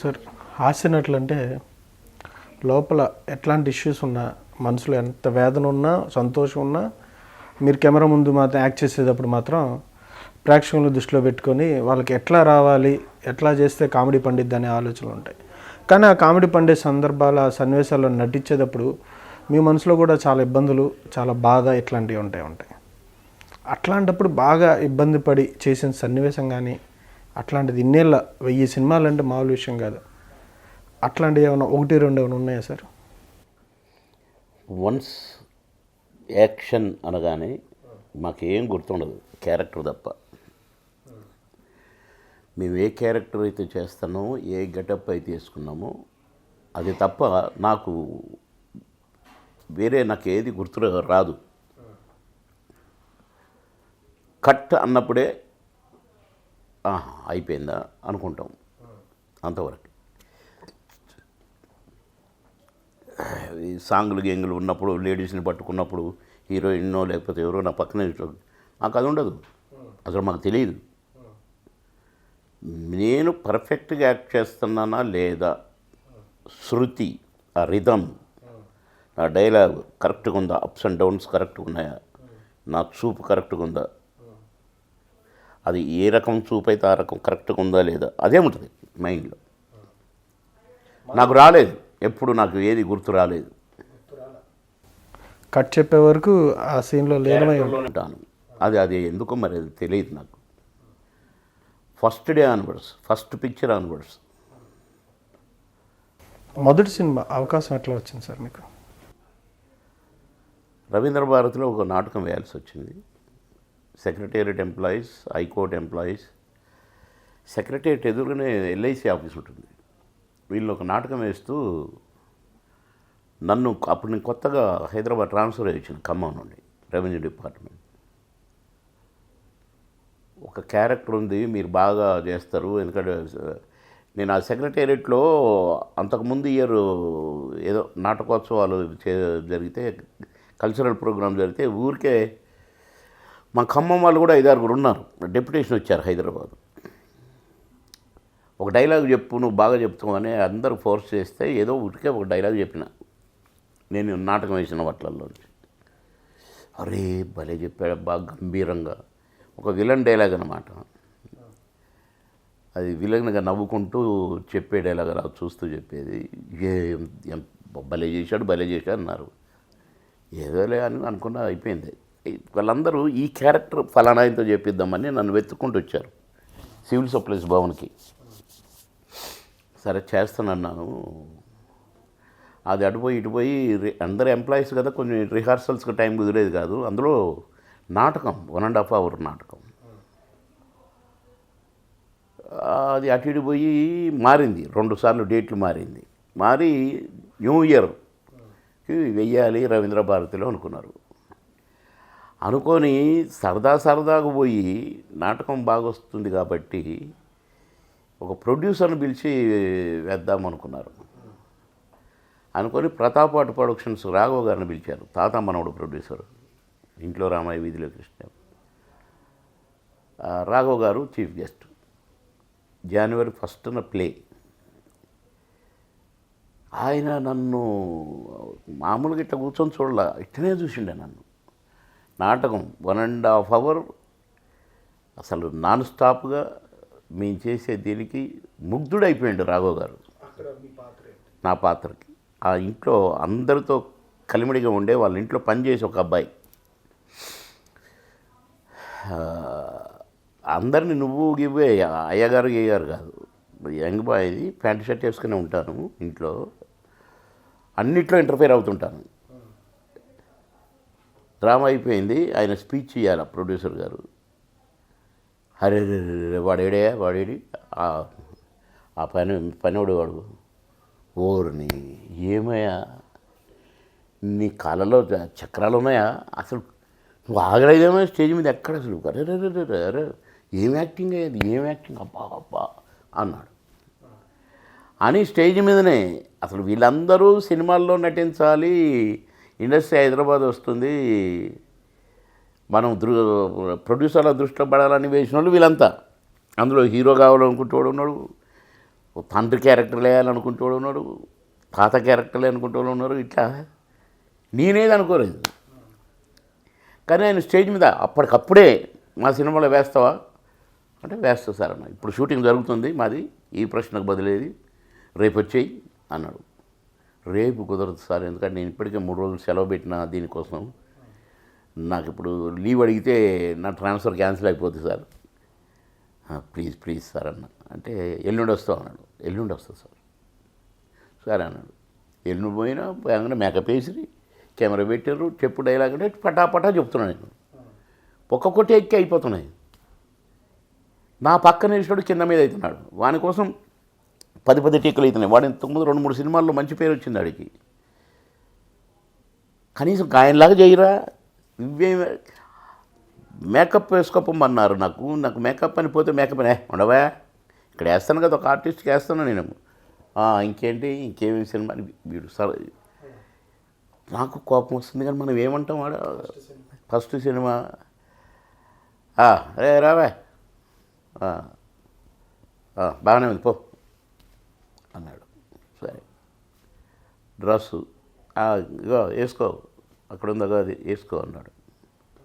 Sir హాస్య అంటే లోపల ఎట్లాంటి ఇష్యూస్ ఉన్నా మనసులో ఎంత వేదన ఉన్నా సంతోషం ఉన్నా మీరు కెమెరా ముందు మాత్రం యాక్ట్ చేసేటప్పుడు మాత్రం ప్రేక్షకులను దృష్టిలో పెట్టుకొని వాళ్ళకి ఎట్లా రావాలి ఎట్లా చేస్తే కామెడీ పండిద్ది అనే ఆలోచనలు ఉంటాయి. కానీ ఆ కామెడీ పండే సందర్భాల సన్నివేశాల్లో నటించేటప్పుడు మీ మనసులో కూడా చాలా ఇబ్బందులు చాలా బాధ ఇట్లాంటివి ఉంటాయి ఉంటాయి. అట్లాంటప్పుడు బాగా ఇబ్బంది పడి చేసిన సన్నివేశం కానీ అట్లాంటిది ఇన్నేళ్ళ వెయ్యి సినిమాలు అంటే మామూలు విషయం కాదు. అట్లాంటివి ఏమైనా ఒకటి రెండు ఏమైనా ఉన్నాయా సార్? వన్స్ యాక్షన్ అనగానే మాకేం గుర్తుండదు క్యారెక్టర్ తప్ప. మేము ఏ క్యారెక్టర్ అయితే చేస్తానో ఏ గెటప్ అయితే వేసుకున్నామో అది తప్ప నాకు వేరే నాకు ఏది గుర్తు రాదు కట్ అన్నప్పుడే అయిపోయిందా అనుకుంటాం. అంతవరకు. ఈ సాంగులు గేంగులు ఉన్నప్పుడు లేడీస్ని పట్టుకున్నప్పుడు హీరోయిన్నో లేకపోతే ఎవరో నా పక్కన నాకు అది ఉండదు. అసలు మాకు తెలియదు. నేను పర్ఫెక్ట్గా యాక్ట్ చేస్తున్నానా లేదా? శృతి ఆ రిధం నా డైలాగ్ కరెక్ట్గా ఉందా? అప్స్ అండ్ డౌన్స్ కరెక్ట్గా ఉన్నాయా? నా చూపు కరెక్ట్గా ఉందా? అది ఏ రకం చూపు అయితే ఆ రకం కరెక్ట్గా ఉందా లేదా అదే ఉంటుంది మైండ్లో. నాకు రాలేదు. ఎప్పుడు నాకు ఏది గుర్తు రాలేదు. కట్ చెప్పే వరకు ఆ సీన్లో లీనమై ఉంటాం ఉంటాను. అది అది ఎందుకో మరి అది తెలియదు నాకు. First day onwards first picture onwards. మొదటి సినిమా అవకాశం ఎట్లా వచ్చింది సార్ మీకు? రవీంద్ర భారతిలో ఒక నాటకం వేయాల్సి వచ్చింది. Secretariat employees high court employees. Secretariat ఎదురుగానే ఎల్ఐసి ఆఫీస్ ఉంటుంది. వీళ్ళు ఒక నాటకం వేస్తూ నన్ను అప్పుడు నేను కొత్తగా హైదరాబాద్ ట్రాన్స్ఫర్ అయ్యి ఖమ్మం నుండి రెవెన్యూ డిపార్ట్మెంట్. ఒక క్యారెక్టర్ ఉంది మీరు బాగా చేస్తారు ఎందుకంటే నేను ఆ సెక్రటేరియట్లో అంతకుముందు ఇయర్ ఏదో నాటకోత్సవాలు చే జరిగితే కల్చరల్ ప్రోగ్రామ్ జరిగితే ఊరికే మా ఖమ్మం వాళ్ళు కూడా ఐదారుగురు ఉన్నారు. డెప్యుటేషన్ వచ్చారు హైదరాబాద్. ఒక డైలాగ్ చెప్పు నువ్వు బాగా చెప్తావు అని అందరూ ఫోర్స్ చేస్తే ఏదో ఉటికే ఒక డైలాగ్ చెప్పిన. నేను నాటకం వేసిన వాటిల్లోంచి. అరే భలే చెప్పాడు బాగా గంభీరంగా. ఒక విలన్ డైలాగ్ అనమాట అది విలన్గా నవ్వుకుంటూ చెప్పే డైలాగ్ అలా చూస్తూ చెప్పేది. ఏ ఏం భలే చేశాడు భలే చేశాడు అన్నారు. ఏదోలే అని అనుకున్నా అయిపోయింది. వాళ్ళందరూ ఈ క్యారెక్టర్ ఫలానాయంతో చేపిద్దామని నన్ను వెతుక్కుంటూ వచ్చారు. సివిల్ సప్లైస్ భవన్కి. సరే చేస్తానన్నాను. అది అటుపోయి ఇటుపోయి రి- అందరు ఎంప్లాయీస్ కదా కొంచెం రిహార్సల్స్కి టైం కుదిరేది కాదు. అందులో నాటకం వన్ అండ్ హాఫ్ అవర్ నాటకం. అది అటు ఇటు పోయి మారింది. రెండు సార్లు డేట్లు మారింది. మారి న్యూ ఇయర్కి వెయ్యాలి రవీంద్ర భారతిలో అనుకున్నారు. అనుకొని సరదా సరదాగా పోయి నాటకం బాగా వస్తుంది కాబట్టి ఒక ప్రొడ్యూసర్ని పిలిచి వేద్దాం అనుకున్నారు అనుకొని ప్రతాప్ ఆర్ట్ ప్రొడక్షన్స్ రాఘవ గారిని పిలిచారు. తాత మనవడు ప్రొడ్యూసర్. ఇంట్లో రామయ్య వీధిలో Krishna. Raghava Raghav garu chief guest. January ఫస్ట్న play. ఆయన నన్ను మామూలుగా ఇట్లా కూర్చొని చూడాల. ఇట్టనే చూసిండే నన్ను. నాటకం వన్ అండ్ హాఫ్ అవర్. అసలు నాన్ స్టాప్గా మేము చేసే దీనికి ముగ్ధుడైపోయాడు రాఘో గారు. నా పాత్రకి. ఆ ఇంట్లో అందరితో కలిమిడిగా ఉండే వాళ్ళ ఇంట్లో పనిచేసే ఒక అబ్బాయి. అందరిని నువ్వు గివ్వే అయ్యగారు అయ్యగారు కాదు. యంగ్ బాయ్ది ప్యాంట్ షర్ట్ వేసుకునే ఉంటాను ఇంట్లో. అన్నిట్లో ఇంటర్ఫేర్ అవుతుంటాను. డ్రామా అయిపోయింది. ఆయన స్పీచ్ ఇవ్వాల ప్రొడ్యూసర్ గారు. అరే వాడేడే వాడేడి. ఆ పని పనివాడు వాడు. ఓర్ని ఏమయ్యా? నీ కాళ్ళలో చ- చక్రాలు ఉన్నాయా? అసలు నువ్వు ఆగలేదేమో స్టేజ్ మీద ఎక్కడ అసలు? అరే రే రే రే, అరే ఏం యాక్టింగ్ అయ్యేది ఏం యాక్టింగ్? అబ్బా అబ్బా అన్నాడు. అని స్టేజ్ మీదనే అసలు వీళ్ళందరూ సినిమాల్లో నటించాలి ఇండస్ట్రీ హైదరాబాద్ వస్తుంది. మనం దృ ప్రొడ్యూసర్ల దృష్టిలో పడాలని వేసిన వాళ్ళు వీళ్ళంతా. అందులో హీరో కావాలనుకుంటూ ఉన్నాడు. తండ్రి క్యారెక్టర్లు వేయాలనుకుంటూ ఉన్నాడు. తాత క్యారెక్టర్లు అనుకుంటూ ఉన్నారు. ఇట్లా నేనేది అనుకోలేదు. కానీ ఆయన స్టేజ్ మీద అప్పటికప్పుడే మా సినిమాలో వేస్తావా? అంటే వేస్తా సార్ అన్న. ఇప్పుడు షూటింగ్ జరుగుతుంది మాది. ఈ ప్రశ్నకు బదిలేది రేపు వచ్చేయి అన్నాడు. రేపు కుదరదు సార్ ఎందుకంటే నేను ఇప్పటికే మూడు రోజులు సెలవు పెట్టిన దీనికోసం. నాకు ఇప్పుడు లీవ్ అడిగితే నా ట్రాన్స్ఫర్ క్యాన్సిల్ అయిపోతుంది సార్. ప్లీజ్ ప్లీజ్ సార్ అన్న. అంటే ఎల్లుండి వస్తావు అన్నాడు. ఎల్లుండి వస్తా సార్. సరే అన్నాడు. ఎల్లుండి పోయినా పోయాగానే మేకప్ వేసి కెమెరా పెట్టారు చెప్పు డైలాగ్ అంటే పటాపటా చెప్తున్నాను నేను. ఒక్కొక్కటి ఎక్కి అయిపోతున్నాయి. నా పక్కన వేసినాడు కింద మీద అవుతున్నాడు. వాని కోసం పది పది టీకలు అవుతున్నాయి. వాడిని తొమ్మిది రెండు మూడు సినిమాల్లో మంచి పేరు వచ్చింది ఆడికి. కనీసం ఆయనలాగా చేయరా? ఇవే మేకప్ వేసుకోపమ్మన్నారు నాకు. నాకు మేకప్ అని పోతే మేకప్ అని ఉండవా? ఇక్కడ వేస్తాను కదా ఒక ఆర్టిస్ట్కి వేస్తాను నేను. ఇంకేంటి? ఇంకేమి సినిమా? అని వీడు సరే నాకు కోపం వస్తుంది కానీ మనం ఏమంటాం వాడు? First cinema. రే రావే. బాగానే ఉంది పో. అన్నాడు. సరే. డ్రస్సు ఇగో వేసుకో అక్కడ ఉందో అది వేసుకో అన్నాడు.